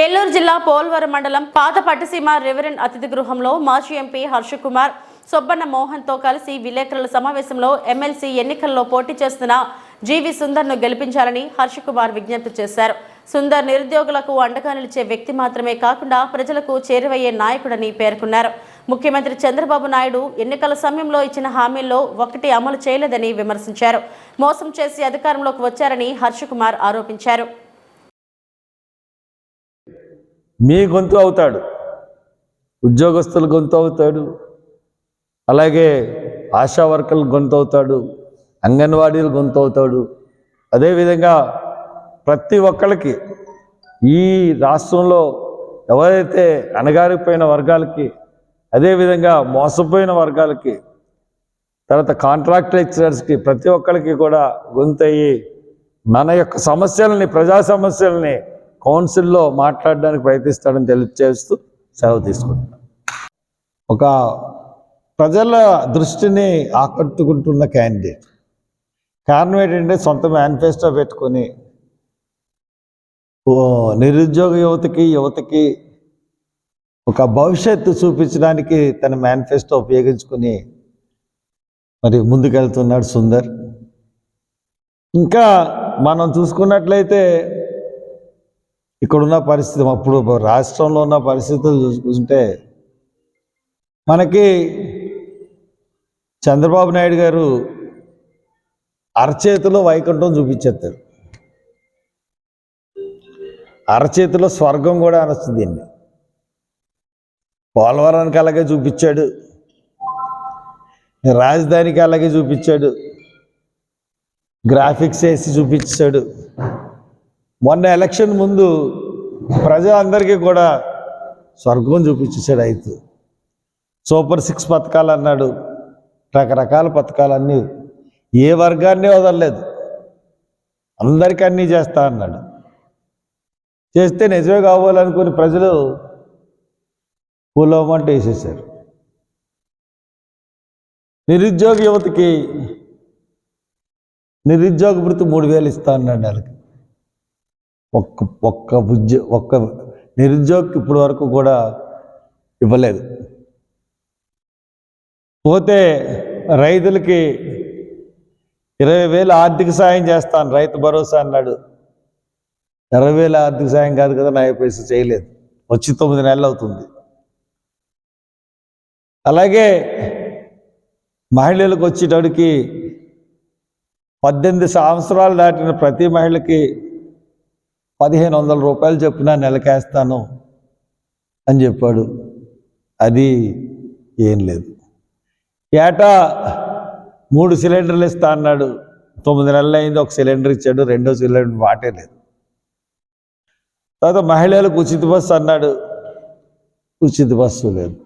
ఏలూరు జిల్లా పోల్వరం మండలం పాత పట్టిసీమ రెవరెండ్ అతిథి గృహంలో మాజీ ఎంపీ హర్ష కుమార్ సొబ్బన్న మోహన్తో కలిసి విలేకరుల సమావేశంలో ఎమ్మెల్సీ ఎన్నికల్లో పోటీ చేస్తున్న జీవి సుందర్ను గెలిపించాలని హర్ష కుమార్ విజ్ఞప్తి చేశారు. సుందర్ నిరుద్యోగులకు అండగా నిలిచే వ్యక్తి మాత్రమే కాకుండా ప్రజలకు చేరువయ్యే నాయకుడని పేర్కొన్నారు. ముఖ్యమంత్రి చంద్రబాబు నాయుడు ఎన్నికల సమయంలో ఇచ్చిన హామీల్లో ఒకటి అమలు చేయలేదని విమర్శించారు. మోసం చేసి అధికారంలోకి వచ్చారని హర్ష కుమార్ ఆరోపించారు. మీ గొంతు అవుతాడు. ఉద్యోగస్తుల గొంతు అవుతాడు. అలాగే ఆశా వర్కర్లు గొంతు అవుతాడు. అంగన్వాడీలు గొంతు అవుతాడు. అదేవిధంగా ప్రతి ఒక్కరికి ఈ రాష్ట్రంలో ఎవరైతే అణగారిపోయిన వర్గాలకి అదేవిధంగా మోసపోయిన వర్గాలకి తర్వాత కాంట్రాక్ట్ లెక్చరర్స్కి ప్రతి ఒక్కరికి కూడా గొంతయ్యి మన యొక్క సమస్యలని ప్రజా సమస్యలని కౌన్సిల్లో మాట్లాడడానికి ప్రయత్నిస్తాడని తెలియజేస్తూ సెలవు తీసుకుంటున్నాను ఒక ప్రజల దృష్టిని ఆకట్టుకుంటున్న క్యాండిడేట్. కారణం ఏంటంటే సొంత మేనిఫెస్టో పెట్టుకొని ఓ నిరుద్యోగ యువతకి యువతకి ఒక భవిష్యత్తు చూపించడానికి తన మేనిఫెస్టో ఉపయోగించుకుని మరి ముందుకెళ్తున్నాడు సుందర్. ఇంకా మనం చూసుకున్నట్లయితే ఇక్కడున్న పరిస్థితి అప్పుడు రాష్ట్రంలో ఉన్న పరిస్థితులు చూసుకుంటే మనకి చంద్రబాబు నాయుడు గారు అరచేతిలో వైకుంఠం చూపించేస్తారు. అరచేతిలో స్వర్గం కూడా అనొచ్చు దీన్ని. పోలవరానికి అలాగే చూపించాడు. రాజధానికి అలాగే చూపించాడు. గ్రాఫిక్స్ వేసి చూపించాడు. మొన్న ఎలక్షన్ ముందు ప్రజలందరికీ కూడా స్వర్గం చూపించేశాడు అయితే సూపర్ సిక్స్ పథకాలు అన్నాడు. రకరకాల పథకాలన్నీ ఏ వర్గాన్ని వదలలేదు. అందరికీ అన్నీ చేస్తా అన్నాడు. చేస్తే నిజమే కావాలనుకుని ప్రజలు పూలవమంట వేసేసారు నిరుద్యోగ యువతకి నిరుద్యోగ వృత్తి మూడు వేలు ఇస్తా అన్నాడు నెలకి. ఒక్క ఒక్క ఉద్యో ఒక్క నిరుద్యోగికి ఇప్పటి వరకు కూడా ఇవ్వలేదు. పోతే రైతులకి ఇరవై వేలు ఆర్థిక సాయం చేస్తాను రైతు భరోసా అన్నాడు. ఇరవై వేల ఆర్థిక సాయం కాదు కదా నా పైసలు చేయలేదు. వచ్చి తొమ్మిది నెలలు అవుతుంది. అలాగే మహిళలకు వచ్చేటడికి పద్దెనిమిది సంవత్సరాలు దాటిన ప్రతి మహిళకి పదిహేను వందల రూపాయలు చెప్పిన నెలకేస్తాను అని చెప్పాడు. అది ఏం లేదు. ఏటా మూడు సిలిండర్లు ఇస్తా అన్నాడు. తొమ్మిది నెలలు అయింది ఒక సిలిండర్ ఇచ్చాడు రెండో సిలిండర్ వాటే లేదు. తర్వాత మహిళలకు ఉచిత బస్సు అన్నాడు. ఉచిత బస్సు లేదు.